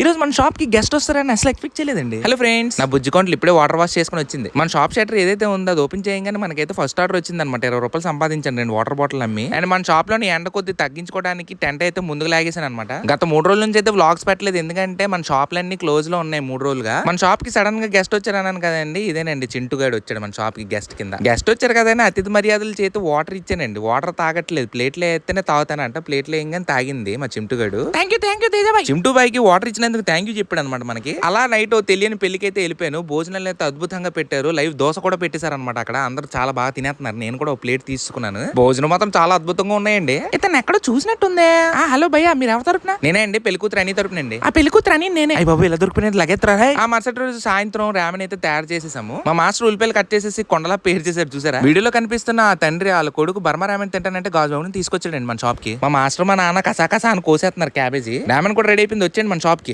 ఈ రోజు మన షాప్కి గెస్ట్ వస్తారని అసలు ఎక్స్పెక్ట్ చేయలేదండి. Hello friends. నా బుజ్జి కౌంట్లు ఇప్పుడే వాటర్ వాష్ చేసుకుని వచ్చింది. మన షాప్ షటర్ ఏదైతే ఉందో అది ఓపెన్ చేయగానే మనకైతే ఫస్ట్ ఆర్డర్ వచ్చింది అనమాట ఇరవై రూపాయలు సంపాదించండి రెండు వాటర్ బాటిల్ అమ్మి. అండ్ మన షాప్లోని ఎండ కొద్ది తగ్గించుకోవడానికి టెంట్ అయితే ముందుకు లాగేసాను అనమాట గత మూడు రోజుల నుంచి అయితే వ్లాగ్స్ పెట్టలేదు. ఎందుకంటే మన షాప్లన్నీ క్లోజ్లో ఉన్నాయి మూడు రోజులుగా. మన షాప్కి సడన్గా గెస్ట్ వచ్చారు అన్నాను కదండి. ఇదేనండి చింటు గాడు వచ్చాడు మన షాప్కి గెస్ట్ కింద. గెస్ట్ వచ్చారు కదండి అతిథి మర్యాదలు చేతి వాటర్ ఇచ్చానండి. వాటర్ తాగట్లేదు. ప్లేట్లో ఎత్తేనే తాగుతానంట. ప్లేట్లో ఏంగానే తాగింది మా చింటుగాడు థ్యాంక్ యూ థ్యాంక్ యూ తేజాబాయ్ చింటూ బాయ్కి వాటర్ ఇచ్చినందుకు థ్యాంక్ యూ చెప్పాడు అనమాట మనకి. అలా నైట్ తెలియని పెళ్ళికి అయితే వెళ్ళిపోయాను. భోజనాలు అయితే అద్భుతంగా పెట్టారు. లైవ్ దోశ కూడా పెట్టేశారు అనమాట అక్కడ. అందరూ చాలా బాగా తినేస్తున్నారు. నేను కూడా ఒక ప్లేట్ తీసుకున్నాను. భోజనం మాత్రం చాలా అద్భుతంగా ఉన్నాయండి. ఇతను ఎక్కడ చూసినట్టుందే. ఆ హలో భయ్యా మీరు ఎవరి తరపున? నేనే అండి పెళ్ళి కూతురు అని తరపునండి ఆ పెళ్ళి కూతురు అని నేనే. అయ్య బాబు ఇలా దొరికిపోయినది లగెత్తరా? ఆ మరుసటి రోజు సాయంత్రం రామన్ అయితే తయారు చేసేసాము. మా మాస్టర్ ఉల్లిపాయలు కట్ చేసేసి కొండలా పేరు చేశారు చూసారా? వీడియోలో కనిపిస్తున్న ఆ తండ్రి వాళ్ళ కొడుకు బర్మ రామన్ తింటానంటే గాజు బాబుని తీసుకొచ్చాడండి మన షాప్కి. మా మాస్టర్ మా నాన్న కసా కసా అని కోసేస్తున్నారు క్యాబేజీ. రామన్ కూడా రెడీ అయిపోయింది వచ్చేయండి మన షాప్కి.